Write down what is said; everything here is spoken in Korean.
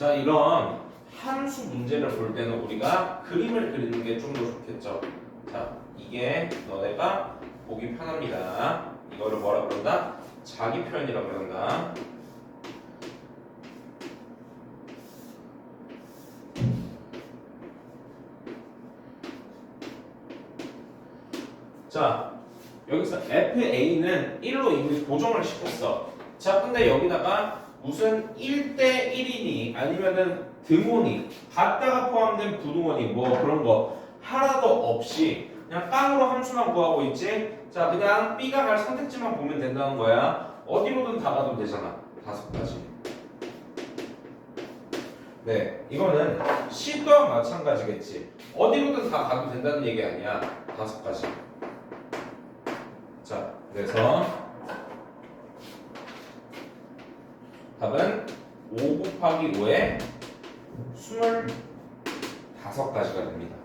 자 이런 함수 문제를 볼 때는 우리가 그림을 그리는 게 좀 더 좋겠죠. 자 이게 너네가 보기 편합니다. 이거를 뭐라 그런다? 자기 표현이라고 그런다. 자 여기서 FA는 1로 이미 고정을 시켰어. 자 근데 여기다가 무슨 1대 1이니 아니면은 등호니 같다가 포함된 부등호니 뭐 그런 거 하나도 없이 그냥 깡으로 함수만 구하고 있지? 자 그냥 B가 갈 선택지만 보면 된다는 거야. 어디로든 다 가도 되잖아. 다섯 가지. 네 이거는 C 또한 마찬가지겠지. 어디로든 다 가도 된다는 얘기 아니야. 다섯 가지. 자 그래서 답은 5 곱하기 5에 25가지가 됩니다.